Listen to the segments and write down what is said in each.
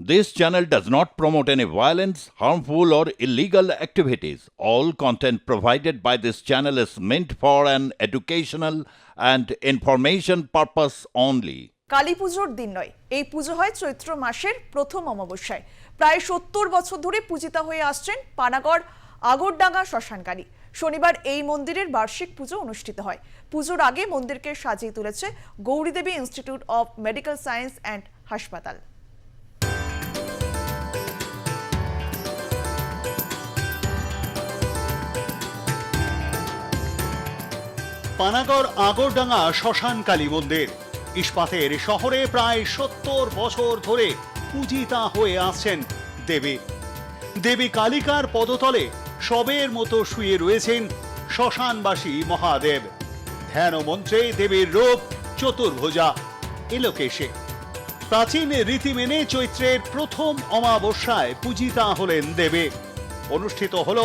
This channel does not promote any violence, harmful, or illegal activities. All content provided by this channel is meant for an educational and information purpose only. Kali পুজোর দিন নয় এই পুজো হয় চৈত্র মাসের প্রথম অমাবস্যায় প্রায় সত্তর বছর ধরে পূজিতা হয়ে আসছেন পানাগড় আগরডাঙ্গা শ্মশানকালী শনিবার এই মন্দিরের বার্ষিক পুজো অনুষ্ঠিত হয় পুজোর আগে মন্দিরকে সাজিয়ে তুলেছে Gauridevi institute of medical science and হাসপাতাল পানাগড় আগরডাঙ্গা শ্মশান কালী মন্দির। ইস্পাতের শহরে প্রায় সত্তর বছর ধরে পূজিতা হয়ে আসছেন দেবী। দেবী কালিকার পদতলে সবের মতো শুয়ে রয়েছেন শ্মশানবাসী মহাদেব। ধ্যান মন্ত্রে দেবীর রূপ চতুর্ভুজা, এলোকেশে। প্রাচীন রীতি মেনে চৈত্রের প্রথম অমাবস্যায় পূজিতা হলেন দেবী। অনুষ্ঠিত হল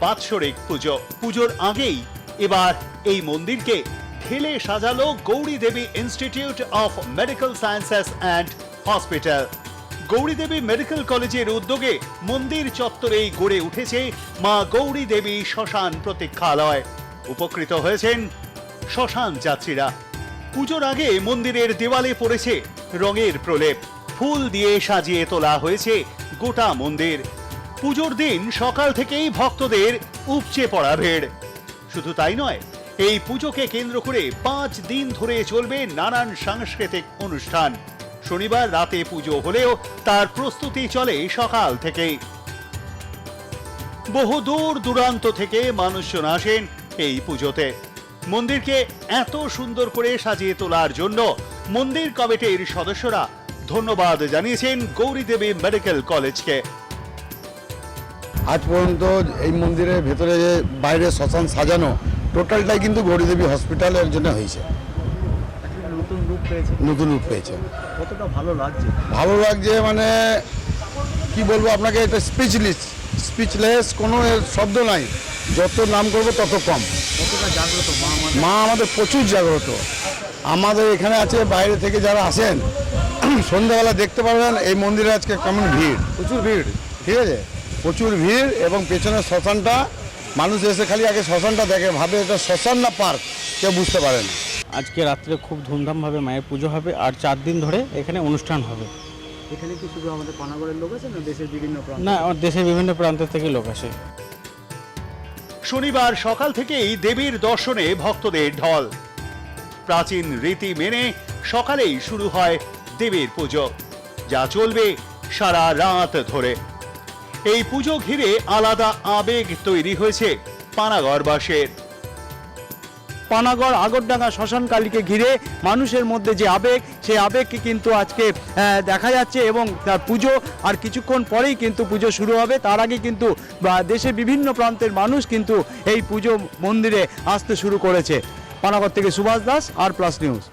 বাৎসরিক পুজো। পুজোর আগেই এবার এই মন্দিরকে ঢেলে সাজালো Gauri Devi institute of medical sciences and hospital Gauri Devi medical কলেজের উদ্যোগে মন্দির চত্বরেই গড়ে উঠেছে মা গৌরী দেবী শ্মশান প্রতীক্ষালয়। উপকৃত হয়েছেন শ্মশান যাত্রীরা। পুজোর আগে মন্দিরের দেওয়ালে পড়েছে রঙের প্রলেপ। ফুল দিয়ে সাজিয়ে তোলা হয়েছে গোটা মন্দির। পুজোর দিন সকাল থেকেই ভক্তদের উপচে পড়া ভিড়। শুধু তাই নয়, এই পুজোকে কেন্দ্র করে পাঁচ দিন ধরে চলবে নানান সাংস্কৃতিক অনুষ্ঠান। শনিবার রাতে পুজো হলেও তার প্রস্তুতি চলে সকাল থেকেই। বহু দূর দূরান্ত থেকে মানুষজন আসেন এই পুজোতে। মন্দিরকে এত সুন্দর করে সাজিয়ে তোলার জন্য মন্দির কমিটির সদস্যরা ধন্যবাদ জানিয়েছেন গৌরী দেবী মেডিকেল কলেজকে। আজ পর্যন্ত এই মন্দিরের ভেতরে যে বাইরে শ্মশান সাজানো টোটালটাই কিন্তু গৌরীদেবী হসপিটালের জন্য হয়েছে। নতুন রূপ পেয়েছে। নতুন রূপ পেয়েছে। কতটা ভালো লাগছে? ভালো লাগছে মানে কি বলব আপনাকে এটা স্পিচলেস স্পিচলেস কোনো শব্দ নাই। যত নাম করব তত কম। মা আমাদের প্রচুর জাগ্রত। আমাদের এখানে আছে বাইরে থেকে যারা আসেন সন্ধ্যাবেলা দেখতে পারবেন এই মন্দিরে আজকে কেমন ভিড়। প্রচুর ভিড়। ঠিক আছে? প্রচুর ভিড় এবং পেছনের শ্মশানটা মানুষ এসে খালি আগে শ্মশানটা দেখে ভাবে এটা শ্মশান না পার্ক কেউ বুঝতে পারে না। আজকে রাত্রে খুব ধুমধামভাবে মায়ের পুজো হবে আর চার দিন ধরে এখানে অনুষ্ঠান হবে। এখানে কি শুধু আমাদের পানাগড়ের লোক আছে না দেশের বিভিন্ন প্রান্ত? না আমার দেশের বিভিন্ন প্রান্ত থেকে লোক আসে। শনিবার সকাল থেকেই দেবীর দর্শনে ভক্তদের ঢল। প্রাচীন রীতি মেনে সকালেই শুরু হয় দেবীর পুজো যা চলবে সারা রাত ধরে। এই পুজো ঘিরে আলাদা আবেগ তৈরি হয়েছে পানাগড়বাসের পানাগড় আগরডাঙ্গা শ্মশান কালীকে ঘিরে মানুষের মধ্যে যে আবেগ সেই আবেগকে কিন্তু আজকে দেখা যাচ্ছে এবং তার পুজো আর কিছুক্ষণ পরেই কিন্তু পুজো শুরু হবে। তার আগে কিন্তু বা, দেশের বিভিন্ন প্রান্তের মানুষ কিন্তু এই পুজো মন্দিরে আসতে শুরু করেছে। পানাগড় থেকে Subhash Das R plus news.